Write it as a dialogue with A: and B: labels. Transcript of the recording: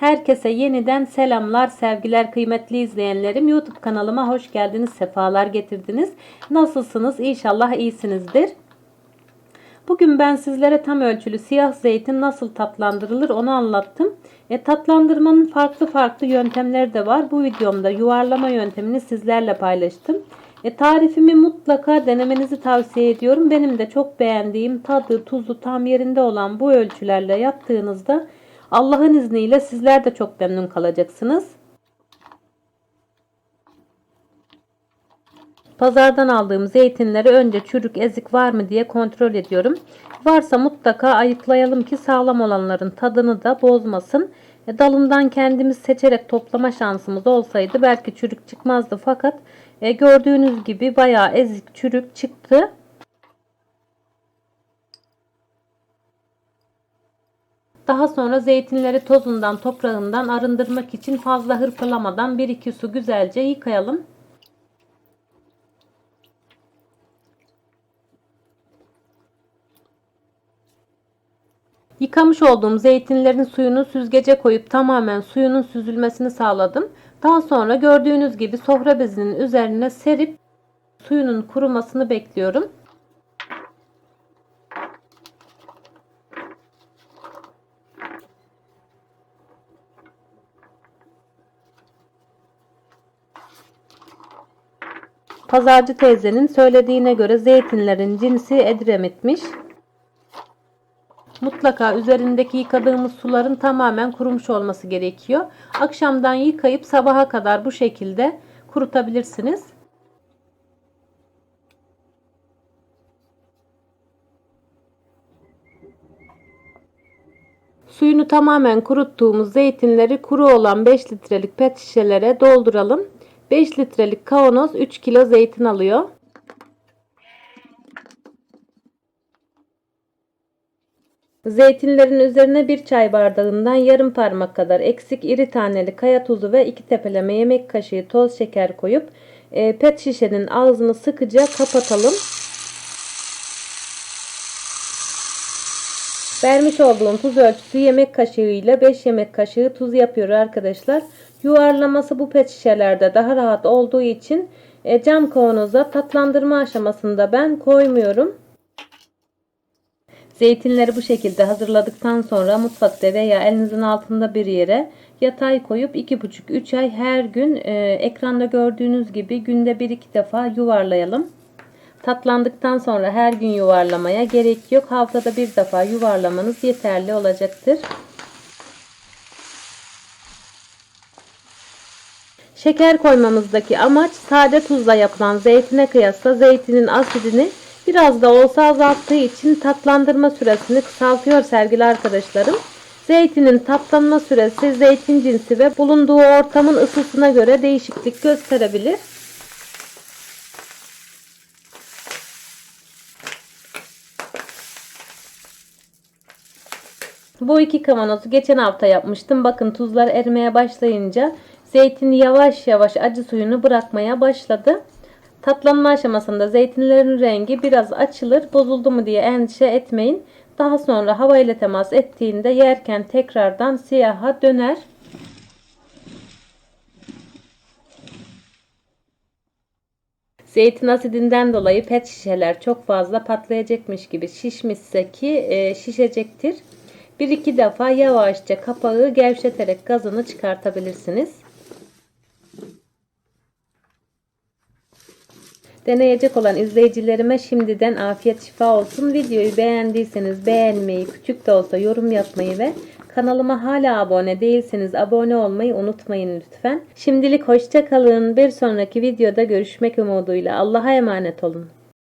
A: Herkese yeniden selamlar, sevgiler kıymetli izleyenlerim. YouTube kanalıma hoş geldiniz, sefalar getirdiniz. Nasılsınız? İnşallah iyisinizdir. Bugün ben sizlere tam ölçülü siyah zeytin nasıl tatlandırılır onu anlattım. E, tatlandırmanın farklı farklı yöntemleri de var. Bu videomda yuvarlama yöntemini sizlerle paylaştım. E, tarifimi mutlaka denemenizi tavsiye ediyorum. Benim de çok beğendiğim tadı, tuzu tam yerinde olan bu ölçülerle yaptığınızda Allah'ın izniyle sizler de çok memnun kalacaksınız. Pazardan aldığım zeytinleri önce çürük ezik var mı diye kontrol ediyorum. Varsa mutlaka ayıklayalım ki sağlam olanların tadını da bozmasın. E, dalından kendimiz seçerek toplama şansımız olsaydı belki çürük çıkmazdı fakat e, gördüğünüz gibi bayağı ezik çürük çıktı. Daha sonra zeytinleri tozundan toprağından arındırmak için fazla hırpalamadan 1-2 su güzelce yıkayalım. Yıkamış olduğum zeytinlerin suyunu süzgece koyup tamamen suyunun süzülmesini sağladım. Daha sonra gördüğünüz gibi sofra bezinin üzerine serip suyunun kurumasını bekliyorum. Pazarcı teyzenin söylediğine göre zeytinlerin cinsi Edremit'miş. Mutlaka üzerindeki yıkadığımız suların tamamen kurumuş olması gerekiyor. Akşamdan yıkayıp sabaha kadar bu şekilde kurutabilirsiniz. Suyunu tamamen kuruttuğumuz zeytinleri kuru olan 5 litrelik pet şişelere dolduralım. 5 litrelik kavanoz 3 kilo zeytin alıyor. Zeytinlerin üzerine bir çay bardağından yarım parmak kadar eksik iri taneli kaya tuzu ve iki tepeleme yemek kaşığı toz şeker koyup e, pet şişenin ağzını sıkıca kapatalım. Vermiş olduğum tuz ölçüsü yemek kaşığı ile 5 yemek kaşığı tuz yapıyor arkadaşlar. Yuvarlaması bu pet şişelerde daha rahat olduğu için e, cam kavanoza tatlandırma aşamasında ben koymuyorum. Zeytinleri bu şekilde hazırladıktan sonra mutfakta veya elinizin altında bir yere yatay koyup 2,5-3 ay her gün e, ekranda gördüğünüz gibi günde 1-2 defa yuvarlayalım. Tatlandıktan sonra her gün yuvarlamaya gerek yok. Haftada bir defa yuvarlamanız yeterli olacaktır. Şeker koymamızdaki amaç sade tuzla yapılan zeytine kıyasla zeytinin asidini biraz da olsa azalttığı için tatlandırma süresini kısaltıyor sevgili arkadaşlarım. Zeytinin tatlanma süresi zeytin cinsi ve bulunduğu ortamın ısısına göre değişiklik gösterebilir. Bu iki kavanozu geçen hafta yapmıştım. Bakın tuzlar erimeye başlayınca zeytin yavaş yavaş acı suyunu bırakmaya başladı. Tatlanma aşamasında zeytinlerin rengi biraz açılır. Bozuldu mu diye endişe etmeyin. Daha sonra hava ile temas ettiğinde yerken tekrardan siyaha döner. Zeytin asidinden dolayı pet şişeler çok fazla patlayacakmış gibi şişmişse ki e, şişecektir. Bir iki defa yavaşça kapağı gevşeterek gazını çıkartabilirsiniz. Deneyecek olan izleyicilerime şimdiden afiyet şifa olsun. Videoyu beğendiyseniz beğenmeyi, küçük de olsa yorum yapmayı ve kanalıma hala abone değilseniz abone olmayı unutmayın lütfen. Şimdilik hoşça kalın. Bir sonraki videoda görüşmek umuduyla. Allah'a emanet olun.